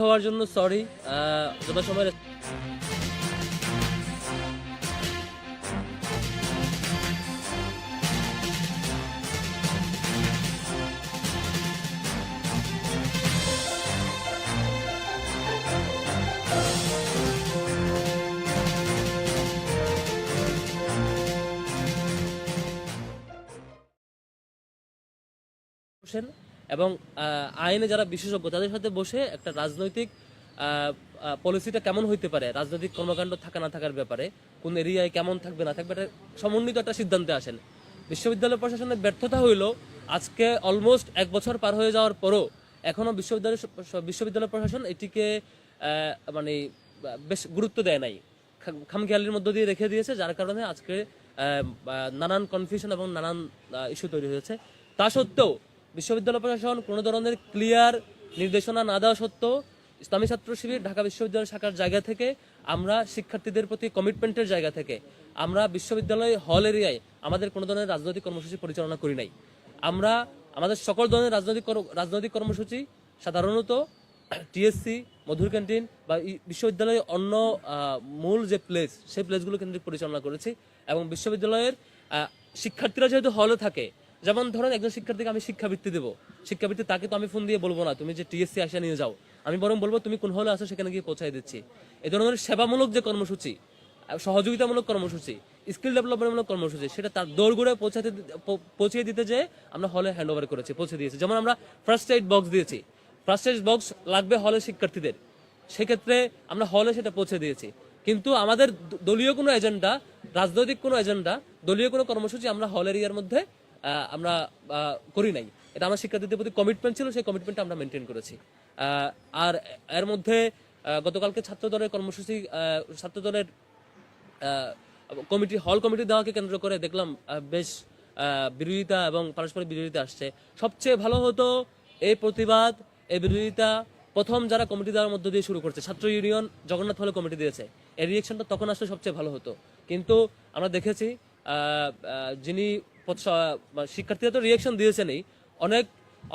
হওয়ার জন্য সরি যথাসময় এবং আইনে যারা বিশেষজ্ঞ, তাদের সাথে বসে একটা রাজনৈতিক পলিসিটা কেমন হইতে পারে, রাজনৈতিক কর্মকাণ্ড থাকা না থাকার ব্যাপারে, কোন এরিয়ায় কেমন থাকবে না থাকবে, এটা সমন্বিত একটা সিদ্ধান্তে আসেন। বিশ্ববিদ্যালয় প্রশাসনের ব্যর্থতা হইল, আজকে অলমোস্ট এক বছর পার হয়ে যাওয়ার পরও এখনও বিশ্ববিদ্যালয় বিশ্ববিদ্যালয় প্রশাসন এটিকে মানে বেশ গুরুত্ব দেয় নাই। খামখেয়ালির মধ্য দিয়ে রেখে দিয়েছে, যার কারণে আজকে নানান কনফিউশন এবং নানান ইস্যু তৈরি হয়েছে। তা সত্ত্বেও বিশ্ববিদ্যালয় প্রশাসন কোনো ধরনের ক্লিয়ার নির্দেশনা না দেওয়া সত্ত্বেও ইসলামী ছাত্র শিবির ঢাকা বিশ্ববিদ্যালয় শাখার জায়গা থেকে আমরা শিক্ষার্থীদের প্রতি কমিটমেন্টের জায়গা থেকে আমরা বিশ্ববিদ্যালয় হল এরিয়ায় আমাদের কোনো ধরনের রাজনৈতিক কর্মসূচি পরিচালনা করি নাই। আমরা আমাদের সকল ধরনের রাজনৈতিক রাজনৈতিক কর্মসূচি সাধারণত টিএসসি মধুর ক্যান্টিন বা বিশ্ববিদ্যালয়ের অন্য মূল যে প্লেস সেই প্লেসগুলো কেন্দ্রিক পরিচালনা করেছি এবং বিশ্ববিদ্যালয়ের শিক্ষার্থীরা যেহেতু হলে থাকে যেমন ধরেন একজন শিক্ষার্থীকে আমি শিক্ষাবৃত্তি দেবো। শিক্ষাবৃত্তি তাকে তো আমি ফোন দিয়ে বলব না, তুমি যে টিএসসি আসা নিয়ে যাও। আমি বরং বলব, তুমি কোন হলে আসো সেখানে গিয়ে পৌঁছাই দিচ্ছি। এই ধরনের সেবামূলক যে কর্মসূচি সহযোগিতামূলক কর্মসূচি স্কিল ডেভেলপমেন্টমূলক কর্মসূচি, সেটা তার দৌড়গুড়ে পৌঁছাতে পৌ- পৌঁছে দিতে যে আমরা হলে হ্যান্ড ওভার করেছি, পৌঁছে দিয়েছি। যেমন আমরা ফার্স্ট এইড বক্স দিয়েছি। ফার্স্ট এইড বক্স লাগবে হলে শিক্ষার্থীদের। সেক্ষেত্রে আমরা হলে সেটা পৌঁছে দিয়েছি। কিন্তু আমাদের দলীয় কোনো এজেন্ডা রাজনৈতিক কোনো এজেন্ডা দলীয় কোনো কর্মসূচি আমরা হল এরিয়ার মধ্যে আমরা করি নাই। এটা আমার শিক্ষার্থীদের প্রতি কমিটমেন্ট ছিল সেই কমিটমেন্টটা আমরা মেনটেন করেছি। আর এর মধ্যে গতকালকে ছাত্র দলের কর্মসূচি আহ, ছাত্র দলের কমিটি হল কমিটি দেওয়াকে কেন্দ্র করে দেখলাম বেশ বিরোধিতা এবং পারস্পরিক বিরোধিতা আসছে। সবচেয়ে ভালো হতো এই প্রতিবাদ এই বিরোধিতা প্রথম যারা কমিটি দেওয়ার মধ্য দিয়ে শুরু করছে ছাত্র ইউনিয়ন জগন্নাথ হলে কমিটি দিয়েছে। এই রিয়েকশনটা তখন আসলে সবচেয়ে ভালো হতো। কিন্তু আমরা দেখেছি যিনি শিক্ষার্থীরা তো রিয়েকশন দিয়েছেনই। অনেক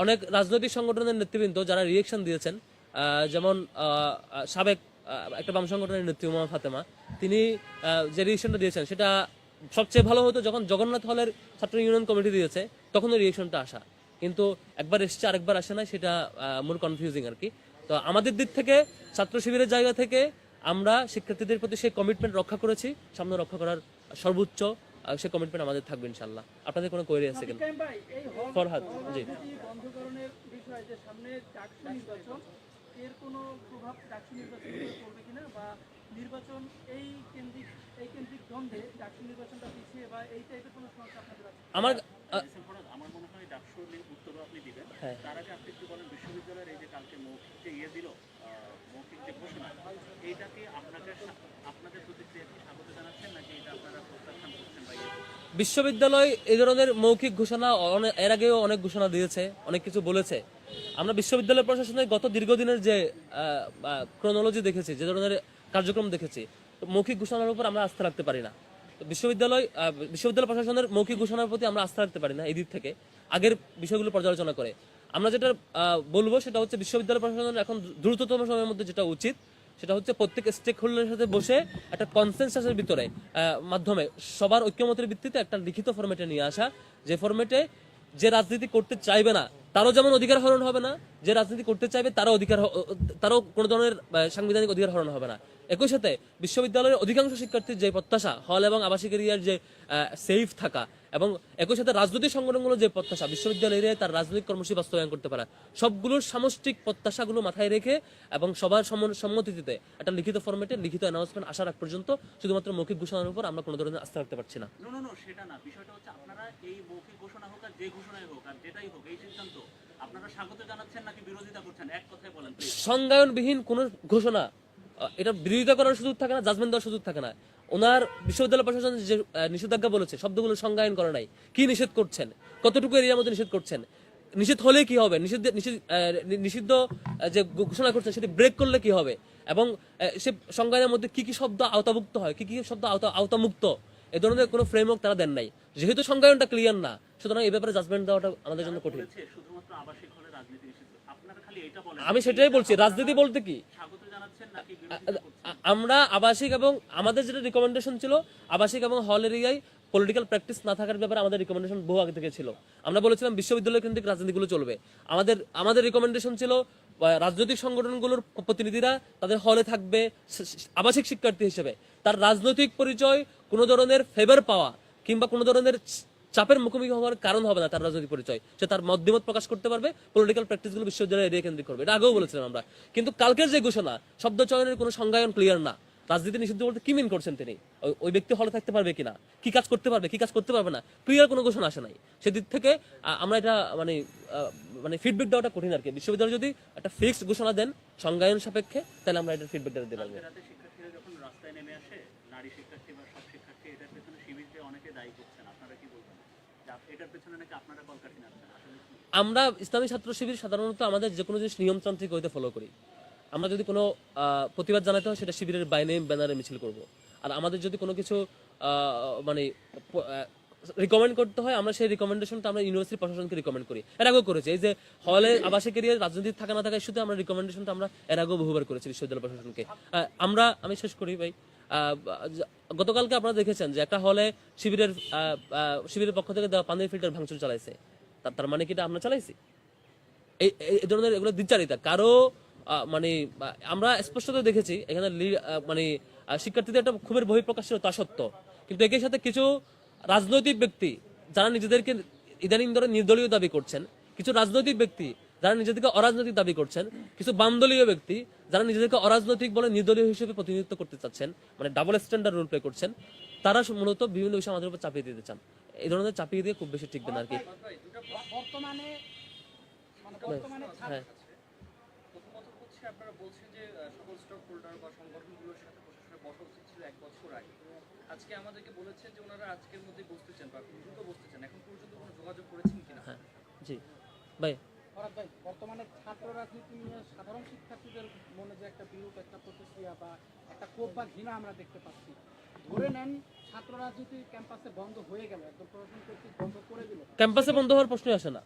অনেক রাজনৈতিক সংগঠনের নেতৃবৃন্দ যারা রিয়েকশন দিয়েছেন যেমন সাবেক একটা বাম সংগঠনের নেত্রী উমা ফাতেমা, তিনি যে রিয়েকশনটা দিয়েছেন, সেটা সবচেয়ে ভালো হতো যখন জগন্নাথ হলের ছাত্র ইউনিয়ন কমিটি দিয়েছে তখন ওই রিয়েকশনটা আসা। কিন্তু একবার এসছে, আরেকবার আসে না সেটা মোর কনফিউজিং আর কি। তো আমাদের দিক থেকে, ছাত্র শিবিরের জায়গা থেকে আমরা শিক্ষার্থীদের প্রতি সেই কমিটমেন্ট রক্ষা করেছি, সামনে রক্ষা করার সর্বোচ্চ সেই কমিটমেন্ট আমাদের থাকবে ইনশাল্লাহ আপনাদের কোনো কোয়েরি আছে কিনা? ফরহাদ, জি। বিষয় যে সামনে ডাকসু নির্বাচন এর কোনো প্রভাব ডাকসু পড়বে কিনা বা নির্বাচন এই কেন্দ্রিক এই কেন্দ্রিক দ্বন্দ্বে ডাকসু নির্বাচনটা পিছিয়ে বা এই টাইপের কোনো সমস্যা আপনাদের আছে আমার আমার মনে হয় আপনি দিবেন। হ্যাঁ। তার আগে আপনি একটু বলেন বিশ্ববিদ্যালয়ের এই যে কালকে মৌখিক যে ইয়ে দিল মৌখিক যে ঘোষণা এইটাকে আপনাদের সা- আপনাদের প্রতিক্রিয়া কি স্বাগত জানাচ্ছেন নাকি এটা আপনারা প্রত্যাখ্যান করছেন বা ইয়ে বিশ্ববিদ্যালয় এই ধরনের মৌখিক ঘোষণা এর আগেও অনেক ঘোষণা দিয়েছে অনেক কিছু বলেছে। আমরা বিশ্ববিদ্যালয় প্রশাসনের গত দীর্ঘদিনের যে ক্রোনোলজি দেখেছি যে ধরনের কার্যক্রম দেখেছি মৌখিক ঘোষণার উপর আমরা আস্থা রাখতে পারি না। বিশ্ববিদ্যালয় বিশ্ববিদ্যালয় প্রশাসনের মৌখিক ঘোষণার প্রতি আমরা আস্থা রাখতে পারি না এই দিক থেকে। আগের বিষয়গুলো পর্যালোচনা করে। আমরা যেটা বলব সেটা হচ্ছে বিশ্ববিদ্যালয় প্রশাসনের এখন দ্রুততম সময়ের মধ্যে যেটা উচিত, সেটা হচ্ছে প্রত্যেক স্টেক হোল্ডারের সাথে বসে একটা কনসেনসাসের ভিতরে মাধ্যমে সবার ঐক্যমতের ভিত্তিতে একটা লিখিত ফরম্যাটে নিয়ে আসা। যে ফরম্যাটে যে রাজনীতি করতে চাইবে না, তারও যেমন অধিকার হরণ হবে না, যে রাজনীতি করতে চাইবে তারও অধিকার তারও কোনো ধরনের সাংবিধানিক অধিকার হরণ হবে না। একই সাথে বিশ্ববিদ্যালয়ের অধিকাংশ শিক্ষার্থীর যে প্রত্যাশা হল এবং আবাসিক এরিয়ার যে সেফ থাকা এবং একই সাথে রাজনৈতিক সংগঠনগুলোর যে প্রত্যাশা বিশ্ববিদ্যালয় এরিয়ায় তার রাজনৈতিক কর্মসূচি বাস্তবায়ন করতে পারা সবগুলোর সামষ্টিক প্রত্যাশাগুলো মাথায় রেখে এবং সবার সম্ম- সম্মতিতে একটা লিখিত ফরম্যাটে লিখিত অ্যানাউন্সমেন্ট আসার আগ পর্যন্ত শুধুমাত্র মৌখিক ঘোষণার উপর আমরা কোনো ধরনের আস্থা রাখতে পারছি না। সেটা না। বিষয়টা হচ্ছে আপনারা এই মৌখিক ঘোষণা হোক আর যে ঘোষণাই হোক আর যেটাই হোক এই সিদ্ধান্ত আপনারা স্বাগত জানাচ্ছেন নাকি বিরোধিতা করছেন? এক কথায় বলেন সংজ্ঞায়নবিহীন কোনো ঘোষণা এটা বিরোধিতা করার সুযোগ থাকে না জাজমেন্ট দেওয়ার সুযোগ থাকে না। ওনার বিশ্ববিদ্যালয় প্রশাসন যে নিষেধাজ্ঞা বলেছে শব্দগুলো সংজ্ঞায়ন করে নাই। কি নিষেধ করছেন? কতটুকু এরিয়ার মধ্যে নিষেধ করছেন? নিষেধ হলে কি হবে? নিষিদ্ধ নিষিদ্ধ নিষিদ্ধ যে ঘোষণা করছেন সেটি ব্রেক করলে কি হবে? এবং সে সংজ্ঞানের মধ্যে কি কি শব্দ আওতাভুক্ত হয়? কি কি শব্দ আওতা আওতামুক্ত? এ ধরনের কোনো ফ্রেমওয়ার্ক তারা দেন নাই। যেহেতু সংজ্ঞায়নটা ক্লিয়ার না সুতরাং এই ব্যাপারে জাজমেন্ট দেওয়াটা আমাদের জন্য কঠিন। আমি সেটাই বলছি রাজনীতি বলতে কি? আমরা আবাসিক এবং আমাদের যেটা রিকমেন্ডেশন ছিল, আবাসিক এবং হল এরিয়ায় পলিটিক্যাল প্র্যাকটিস না থাকার ব্যাপারে আমাদের রিকমেন্ডেশন বহু আগে থেকে ছিল। আমরা বলেছিলাম বিশ্ববিদ্যালয় কেন্দ্রিক রাজনীতিগুলো চলবে। আমাদের আমাদের রিকমেন্ডেশন ছিল রাজনৈতিক সংগঠনগুলোর প্রতিনিধিরা তাদের হলে থাকবে আবাসিক শিক্ষার্থী হিসেবে। তার রাজনৈতিক পরিচয় কোনো ধরনের ফেভার পাওয়া কিংবা কোনো ধরনের চাপের মুখোমুখি হওয়ার কারণ হবে না তার রাজনৈতিক পরিচয়। সে তার মতামত প্রকাশ করতে পারবে পলিটিক্যাল প্র্যাকটিসগুলো বিশ্ববিদ্যালয় এরিয়া কেন্দ্রিক করবে। এটা আগেও বলেছিলাম আমরা। কিন্তু কালকের যে ঘোষণা, শব্দ চয়নের কোনো সংজ্ঞায়ন ক্লিয়ার না। রাজনীতি নিষিদ্ধ বলতে কি মিন করছেন তিনি? ওই- ব্যক্তি হলে থাকতে পারবে কিনা? কি কাজ করতে পারবে, কি কাজ করতে পারবে না? ক্লিয়ার কোনো ঘোষণা আসে নাই। সেদিক থেকে আমরা এটা মানে মানে ফিডব্যাক দেওয়াটা কঠিন আর কি। বিশ্ববিদ্যালয় যদি একটা ফিক্সড ঘোষণা দেন, সংজ্ঞায়ন সাপেক্ষে, তাহলে আমরা এটা ফিডব্যাক দিতে পারব নারী শিক্ষার্থী বা সব শিক্ষার্থী এটার পেছনে শিবিরকে অনেকে দায়ী করছেন আপনারা কি বলবেন যে আপ- এটার পেছনে নাকি আপনারা কলকাঠি নাচ্ছেন আসলে কি? আমরা ইসলামী ছাত্র শিবির সাধারণত আমাদের যে কোনো জিনিস নিয়মতান্ত্রিক হইতে ফলো করি। আমরা যদি কোনো প্রতিবাদ জানাতে হয়, সেটা শিবিরের বাইনে ব্যানারে মিছিল করব। আর আমাদের যদি কোনো কিছু মানে রিকমেন্ড করতে হয়, আমরা সেই রিকমেন্ডেশনটা আমরা ইউনিভার্সিটি প্রশাসনকে রিকমেন্ড করি। এর আগেও করেছি। এই যে হলে আবাসিক এরিয়ার রাজনীতি থাকা না থাকা ইস্যুতে আমরা রিকমেন্ডেশনটা আমরা এর আগেও বহুবার করেছি বিশ্ববিদ্যালয় প্রশাসনকে। আমরা, আমি শেষ করি ভাই। গতকালকে আপনারা দেখেছেন যে একটা হলে শিবিরের শিবিরের পক্ষ থেকে দেওয়া পানির ফিল্টার ভাঙচুর চালাইছে। তার মানে কি এটা আমরা চালাইছি? এই, এই- ধরনের এগুলো দ্বিচারিতা কারও মানে আমরা স্পষ্টত দেখেছি, এখানে মানে শিক্ষার্থীদের একটা খুবের বহিঃপ্রকাশ ছিল তা সত্য কিন্তু একই সাথে কিছু রাজনৈতিক ব্যক্তি, যারা নিজেদেরকে ইদানিং ধরে নির্দলীয় দাবি করছেন, কিছু রাজনৈতিক ব্যক্তি যারা নিজেদেরকে অরাজনৈতিক দাবি করছেন কিছু বামদলীয় ব্যক্তি যারা নিজেদেরকে অরাজনৈতিক বলে নির্দলীয় হিসেবে প্রতিনিধিত্ব করতে চাচ্ছেন মানে ডাবল স্ট্যান্ডার্ড রোল প্লে করছেন তারা মূলত বিভিন্ন বিষয় আমাদের উপর চাপিয়ে দিতে চান। এই ধরনের চাপিয়ে দিয়ে খুব বেশি টিকবে না আর কি। বর্তমানে মানে হ্যাঁ। আপনারা বলছেন যে সকল স্টক হোল্ডার বা সংগঠনগুলোর সাথে প্রশাসনের বসা উচিত ছিল এক বছর আগে। আজকে আমাদেরকে বলেছেন যে ওনারা আজকের মধ্যে বসতে চান বা দ্রুত বসতে চান। এখন পর্যন্ত কোনো যোগাযোগ করেছেন কিনা? হ্যাঁ। জি। ভাই ফরাদ ভাই বর্তমানে ছাত্র রাজনীতি নিয়ে সাধারণ শিক্ষার্থীদের মনে যে একটা বিরূপ একটা প্রতিক্রিয়া বা একটা বা ঘৃণা আমরা দেখতে পাচ্ছি? ধরে নেন ছাত্র রাজনীতি ক্যাম্পাসে বন্ধ হয়ে গেল একদম প্রশাসন কর্তৃক বন্ধ করে দিল। ক্যাম্পাসে বন্ধ হওয়ার প্রশ্নই আসে না।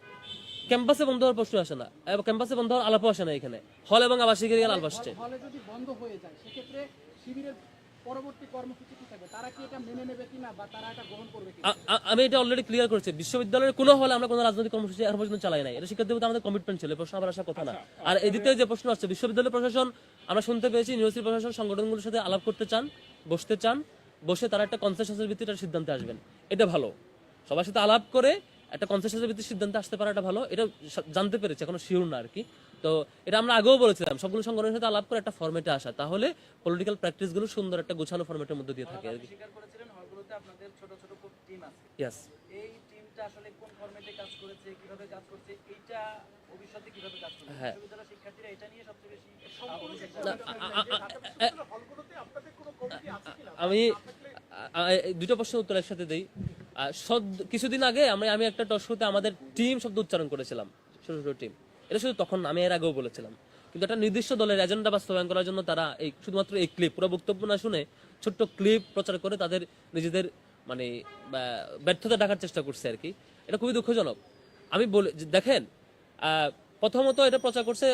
ক্যাম্পাসে বন্ধ হওয়ার প্রশ্ন আসে না। এবং ক্যাম্পাসে বন্ধ হওয়ার আলাপও আসে না এখানে। হল এবং আবাসিক আলাপ আসছে। হলে যদি বন্ধ হয়ে যায় সেক্ষেত্রে শিবিরের পরবর্তী কর্মসূচি কি থাকবে? তারা কি এটা মেনে নেবে কিনা বা তারা এটা গ্রহণ করবে কিনা? আ- আ- আমি এটা অলরেডি ক্লিয়ার করেছি। বিশ্ববিদ্যালয়ের কোনো হলে আমরা কোনো রাজনৈতিক কর্মসূচি এখন পর্যন্ত চালাই নাই। এটা শিক্ষার্থী আমাদের কমিটমেন্ট ছিল প্রশ্ন আবার আসার কথা না। আর এদিকে যে প্রশ্ন আসছে বিশ্ববিদ্যালয় প্রশাসন আমরা শুনতে পেয়েছি ইউনিভার্সিটি প্রশাসন সংগঠনগুলোর সাথে আলাপ করতে চান বসতে চান বসে তারা একটা কনসেনসাসের ভিত্তিতে একটা সিদ্ধান্তে আসবেন। এটা ভালো। সবার সাথে আলাপ করে একটা কনসেনসাসের ভিত্তিতে সিদ্ধান্তে আসতে পারাটা ভালো। এটা জানতে পেরেছে এখনও শিওর না আর কি। তো এটা আমরা আগেও বলেছিলাম সবগুলো সংগঠনের সাথে আলাপ করে একটা ফর্মেটে আসা। তাহলে পলিটিক্যাল প্র্যাকটিসগুলো সুন্দর একটা গোছানো ফর্মেটের মধ্যে দিয়ে থাকে। আর কি স্বীকার করেছিলেন হলগুলোতে আপনাদের ছোট ছোট টিম আছে। ইয়াস এই টিমটা আসলে কোন ফরম্যাটে কাজ করেছে কীভাবে কাজ করছে এইটা ভবিষ্যতে কীভাবে কাজ করবে? হ্যাঁ। শিক্ষার্থীরা এটা নিয়ে সবচেয়ে বেশি আমি দুটো প্রশ্নের উত্তর একসাথে দেই। কিছুদিন আগে আমি আমি একটা শোতে আমাদের টিম শব্দ উচ্চারণ করেছিলাম ছোট ছোট টিম এটা শুধু তখন আমি এর আগেও বলেছিলাম। কিন্তু একটা নির্দিষ্ট দলের এজেন্ডা বাস্তবায়ন করার জন্য তারা এই শুধুমাত্র এই ক্লিপ পুরো বক্তব্য না শুনে ছোট্ট ক্লিপ প্রচার করে তাদের নিজেদের মানে ব্যর্থতা ডাকার চেষ্টা করছে আর কি। এটা খুবই দুঃখজনক। আমি বলে দেখেন প্রথমত এটা প্রচার করছে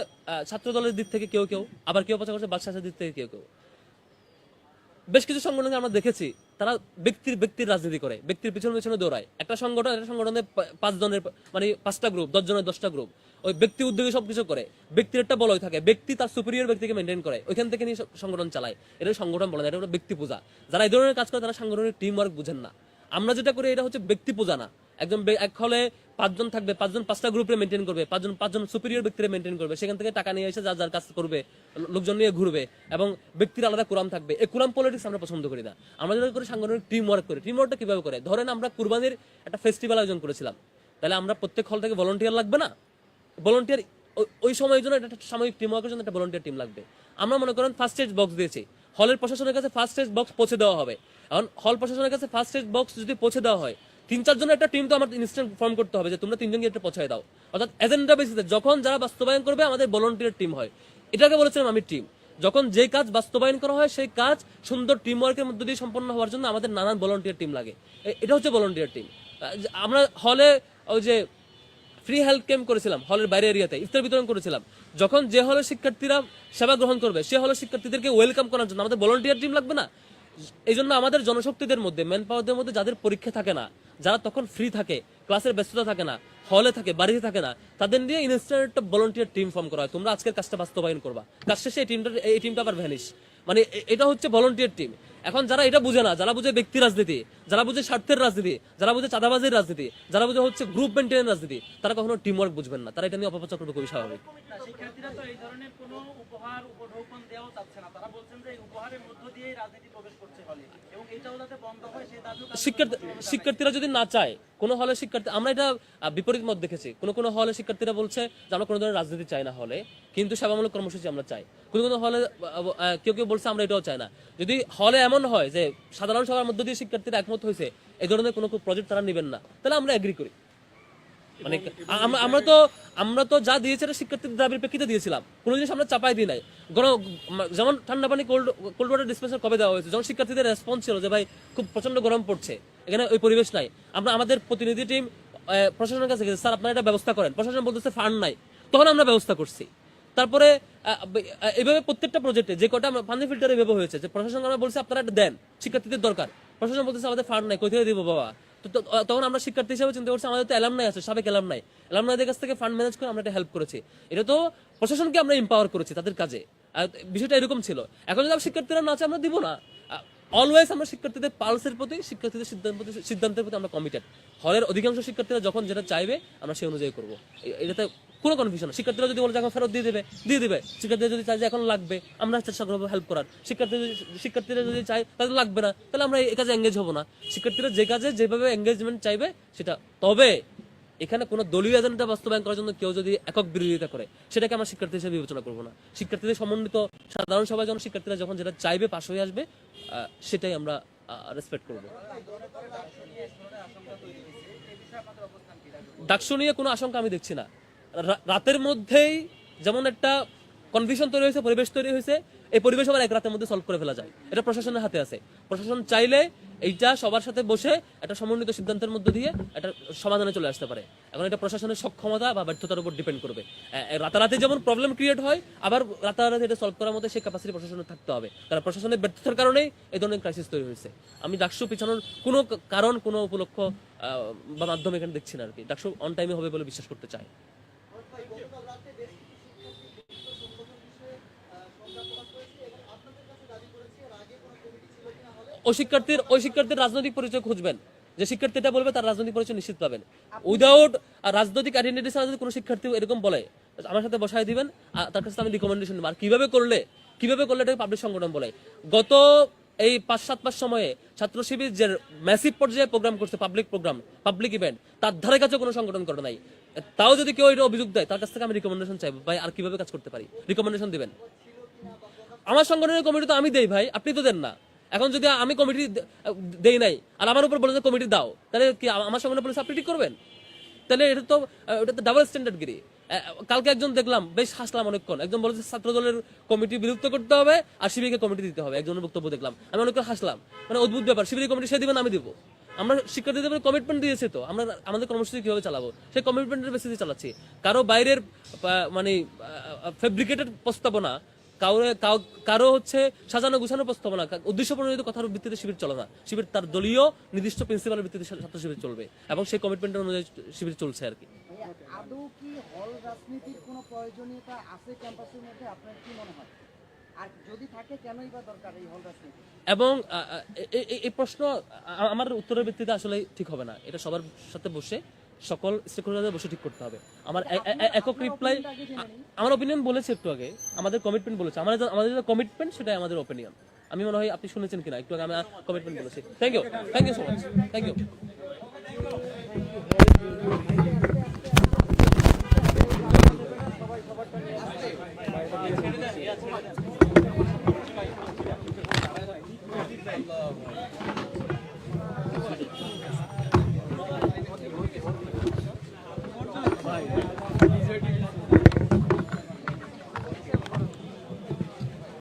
ছাত্র দলের দিক থেকে কেউ কেউ, আবার কেউ প্রচার করছে বাদশাহের দিক থেকে কেউ কেউ। বেশ কিছু সংগঠনকে আমরা দেখেছি, তারা ব্যক্তির ব্যক্তির রাজনীতি করে, ব্যক্তির পিছনে পিছনে দৌড়ায়। একটা সংগঠন, একটা সংগঠনে পাঁচ জনের মানে পাঁচটা গ্রুপ দশ জনের দশটা গ্রুপ ওই ব্যক্তি উদ্যোগে সবকিছু করে, ব্যক্তির একটা বলয় থাকে, ব্যক্তি তার সুপিরিয়র ব্যক্তিকে মেনটেন করে, ওইখান থেকে নিয়ে সংগঠন চালায়। এটা সংগঠন বলে না, এটা ব্যক্তি পূজা। যারা এই ধরনের কাজ করে, তারা সাংগঠনিক টিম ওয়ার্ক বুঝেন না। আমরা যেটা করি, এটা হচ্ছে ব্যক্তি পূজা না। একজন এক হলে পাঁচজন থাকবে, পাঁচজন পাঁচটা গ্রুপে মেনটেন করবে, পাঁচজন পাঁচজন সুপিরিয়র ব্যক্তিরা মেনটেন করবে। সেখান থেকে টাকা নিয়ে এসে যার যার কাজ করবে লোকজন নিয়ে ঘুরবে এবং ব্যক্তির আলাদা কোরাম থাকবে। এই কোরাম পলিটিক্স আমরা পছন্দ করি না। আমরা যেটা করি, সাংগঠনিক টিম ওয়ার্ক করি। টিম ওয়ার্কটা কীভাবে করে? ধরেন আমরা কুরবানির একটা ফেস্টিভ্যাল আয়োজন করেছিলাম। তাহলে আমরা প্রত্যেক হল থেকে ভলেন্টিয়ার লাগবে না? ভলেন্টিয়ার ওই সময়ের জন্য একটা সাময়িক টিম ওয়ার্কের জন্য একটা ভলেন্টিয়ার টিম লাগবে। আমরা মনে করেন ফার্স্ট এজ বক্স দিয়েছি। হলের প্রশাসনের কাছে ফার্স্ট এজ বক্স পৌঁছে দেওয়া হবে। এখন হল প্রশাসনের কাছে ফার্স্ট এজ বক্স যদি পৌঁছে দেওয়া হয়, তিন চারজনের একটা টিম তো আমার ইনস্ট্যান্ট ফর্ম করতে হবে যে তোমরা তিনজনকে একটা পৌঁছায় দাও। অর্থাৎ এজেন্ডা বেসিসে যখন যারা বাস্তবায়ন করবে, আমাদের ভলেন্টিয়ার টিম হয়। এটাকে বলেছিলাম আমি টিম যখন যে কাজ বাস্তবায়ন করা হয়, সেই কাজ সুন্দর টিম ওয়ার্কের মধ্যে দিয়ে সম্পন্ন হওয়ার জন্য আমাদের নানান ভলেন্টিয়ার টিম লাগে। এটা হচ্ছে ভলেন্টিয়ার টিম আমরা হলে ওই যে ফ্রি হেলথ ক্যাম্প করেছিলাম, হলের বাইরে এরিয়াতে, ইফতার বিতরণ করেছিলাম। যখন যে হলের শিক্ষার্থীরা সেবা গ্রহণ করবে, সে হলের শিক্ষার্থীদেরকে ওয়েলকাম করার জন্য আমাদের ভলেন্টিয়ার টিম লাগবে না? এই জন্য আমাদের জনশক্তিদের মধ্যে ম্যান পাওয়ারদের মধ্যে যাদের পরীক্ষা থাকে না, যারা তখন ফ্রি থাকে ক্লাসের ব্যস্ততা থাকে না হলে থাকে, বাড়িতে থাকে না, তাদের নিয়ে ইনস্ট্যান্ট একটা ভলেন্টিয়ার টিম ফর্ম করা হয়। তোমরা আজকের কাজটা বাস্তবায়ন করবা। কাজ শেষে এই টিমটা এই টিমটা আবার ভ্যানিশ মানে এটা হচ্ছে ভলেন্টিয়ার টিম এখন যারা এটা বুঝে না যারা বুঝে ব্যক্তি রাজনীতি যারা বুঝে স্বার্থের রাজনীতি যারা বুঝে চাঁদাবাজির রাজনীতি যারা বুঝে হচ্ছে গ্রুপ মেনটেনের রাজনীতি তারা কখনো টিম ওয়ার্ক বুঝবেন না। তারা এটা নিয়ে অপপ্রচার করবে খুবই স্বাভাবিক। শিক্ষার্থীরা যদি না চায় কোনো হলে শিক্ষার্থী আমরা এটা বিপরীত মত দেখেছি। কোনো কোনো হলে শিক্ষার্থীরা বলছে যে আমরা কোনো ধরনের রাজনীতি চাই না হলে কিন্তু সেবামূলক কর্মসূচি আমরা চাই। কোনো কোনো হলে কেউ কেউ বলছে আমরা এটাও চাই না। যদি হলে এমন হয় যে সাধারণ সভার মধ্য দিয়ে শিক্ষার্থীরা একমত হয়েছে এই ধরনের কোনো প্রজেক্ট তারা নেবেন না তাহলে আমরা এগ্রি করি। মানে আমরা তো আমরা তো যা দিয়েছি এটা শিক্ষার্থীদের দাবির প্রেক্ষিতে দিয়েছিলাম। কোনো জিনিস আমরা চাপাই দিই নাই। গণ যেমন ঠান্ডা পানি কোল্ড কোল্ড ওয়াটার ডিসপেন্সার কবে দেওয়া হয়েছে? যখন শিক্ষার্থীদের রেসপন্স ছিল যে ভাই খুব প্রচণ্ড গরম পড়ছে এখানে ওই পরিবেশ নাই। আমরা আমাদের প্রতিনিধি টিম প্রশাসনের কাছে গেছে স্যার আপনারা এটা ব্যবস্থা করেন। প্রশাসন বলতেছে ফান্ড নাই। তখন আমরা ব্যবস্থা করছি। তারপরে আহ, ব- আহ, এইভাবে প্রত্যেকটা প্রজেক্টে যে কটা পানি ফিল্টার এইভাবে হয়েছে যে প্রশাসন আমরা বলছি আপনারা এটা দেন শিক্ষার্থীদের দরকার। প্রশাসন বলতেছে আমাদের ফান্ড নাই কোথায় দিব বাবা? তখন আমরা শিক্ষার্থী হিসেবে চিন্তা করছি আমাদের তো এলাম নাই আছে সাবেক এলাম নাই। এলাম নাইদের কাছ থেকে ফান্ড ম্যানেজ করে আমরা এটা হেল্প করেছি। এটা তো প্রশাসনকে আমরা এম্পাওয়ার করেছি তাদের কাজে। বিষয়টা এরকম ছিল। এখন যদি শিক্ষার্থীরা না চায় আমরা দিব না। অলওয়েজ আমরা শিক্ষার্থীদের পালসের প্রতি, শিক্ষার্থীদের সিদ্ধান্ত সিদ্ধান্তের প্রতি আমরা কমিটেড হলের অধিকাংশ শিক্ষার্থীরা যখন যেটা চাইবে, আমরা সেই অনুযায়ী করব। এটাতে কোনো কনফিউশন শিক্ষার্থীরা যদি বলে এখন ফেরত দিয়ে দেবে দিয়ে দেবে। শিক্ষার্থীরা যদি চায় যে এখন লাগবে, আমরা চেষ্টা করব হেল্প করার। শিক্ষার্থী শিক্ষার্থীরা যদি চায় তাদের লাগবে না। তাহলে আমরা এই কাজে এঙ্গেজ হব না। শিক্ষার্থীরা যে কাজে যেভাবে এঙ্গেজমেন্ট চাইবে, সেটা তবে এখানে কোনো দলীয় এজেন্ডা বাস্তবায়ন করার জন্য কেউ যদি একক বিরোধিতা করে, সেটাকে আমরা শিক্ষার্থী হিসেবে বিবেচনা করব না। শিক্ষার্থীদের সমন্বিত সাধারণ সভায় যখন শিক্ষার্থীরা যখন যেটা চাইবে পাশ হয়ে আসবে সেটাই আমরা রেসপেক্ট করব। ডাকসু নিয়ে কোনো আশঙ্কা আমি দেখছি না। রাতের মধ্যেই যেমন একটা কনফিউশন তৈরি হয়েছে, পরিবেশ তৈরি হয়েছে, এই পরিবেশ আবার এক রাতের মধ্যে সলভ করে ফেলা যায়। এটা প্রশাসনের হাতে আছে। প্রশাসন চাইলে এইটা সবার সাথে বসে একটা সমন্বিত সিদ্ধান্তের মধ্যে দিয়ে একটা সমাধানে চলে আসতে পারে। এখন এটা প্রশাসনের সক্ষমতা বা ব্যর্থতার উপর ডিপেন্ড করবে। রাতারাতি যেমন প্রবলেম ক্রিয়েট হয়, আবার রাতারাতি এটা সলভ করার মধ্যে সেই ক্যাপাসিটি প্রশাসনের থাকতে হবে। কারণ প্রশাসনের ব্যর্থতার কারণেই এই ধরনের ক্রাইসিস তৈরি হয়েছে। আমি ডাকসু পিছানোর কোনো কারণ, কোনো উপলক্ষ বা মাধ্যম এখানে দেখছি না আর কি ডাকসু অন টাইমে হবে বলে বিশ্বাস করতে চাই। ওই শিক্ষার্থীর ওই শিক্ষার্থীর রাজনৈতিক পরিচয় খুঁজবেন। যে শিক্ষার্থীটা বলবে, তার রাজনৈতিক পরিচয় নিশ্চিত পাবেন। উইদাউট রাজনৈতিক আইডেন্টিটি ছাড়া যদি কোনো শিক্ষার্থী এরকম বলে, আমার সাথে বসায় দিবেন আর তার কাছে আমি রিকমেন্ডেশন আর কীভাবে করলে কীভাবে করলে এটাকে পাবলিক সংগঠন বলে? গত এই পাঁচ, সাত মাস সময়ে ছাত্র শিবির যে ম্যাসিভ পর্যায়ে প্রোগ্রাম করছে পাবলিক প্রোগ্রাম পাবলিক ইভেন্ট তার ধারে কাছে কোনো সংগঠন করে নাই। তাও যদি কেউ এটা অভিযোগ দেয়, তার কাছ থেকে আমি রিকমেন্ডেশন চাইব। ভাই, আর কীভাবে কাজ করতে পারি? রিকমেন্ডেশন দিবেন। আমার সংগঠনের কমিটি তো আমি দেই, ভাই। আপনি তো দেন না। এখন যদি আমি কমিটি দেই নাই, আর আমার উপর বলে যে কমিটি দাও, তাহলে কি আমার সংগঠনের পুলিশ আপনি ঠিক করবেন? তাহলে এটা তো এটা তো ডাবল স্ট্যান্ডার্ড গিরি। কালকে একজন দেখলাম, বেশ হাসলাম অনেকক্ষণ। একজন বলেছে ছাত্র দলের কমিটি বিলুপ্ত করতে হবে, আর শিবিরকে কমিটি দিতে হবে। একজনের বক্তব্য দেখলাম। আমি অনেকক্ষণ হাসলাম। মানে অদ্ভুত ব্যাপার শিবিরের কমিটি সে দিবেন আমি দিব। আমরা শিক্ষার্থীদের কমিটমেন্ট দিয়েছে তো, আমরা আমাদের কর্মসূচি কীভাবে চালাবো? সেই কমিটমেন্টের বেসিসে চালাচ্ছি। কারও বাইরের মানে ফেব্রিকেটেড প্রস্তাবনা কাউরে কারও হচ্ছে সাজানো গুছানো প্রস্তাবনা উদ্দেশ্য প্রণোদিত কথার ভিত্তিতে শিবির চলে না। শিবির তার দলীয় নির্দিষ্ট প্রিন্সিপালের ভিত্তিতে ছাত্র শিবির চলবে এবং সেই কমিটমেন্টের অনুযায়ী শিবির চলছে আর কি। আদৌ কি হল রাজনীতির কোনো প্রয়োজনীয়তা আছে ক্যাম্পাসের মধ্যে? আপনার কি মনে হয়? আর যদি থাকে কেনই বা দরকার এই হল রাজনীতি? এবং এই প্রশ্ন আমার উত্তরের ভিত্তিতে আসলে ঠিক হবে না। এটা সবার সাথে বসে। সকল স্টেকহোল্ডারদের বসে ঠিক করতে হবে। আমার এ- এ- একক রিপ্লাই আমার ওপিনিয়ন বলেছে একটু আগে। আমাদের কমিটমেন্ট বলেছে। আমাদের আমাদের যে কমিটমেন্ট সেটাই আমাদের ওপিনিয়ন আমি মনে হয় আপনি শুনেছেন কিনা? একটু আগে আমি কমিটমেন্ট বলেছি। Thank you thank you so much thank you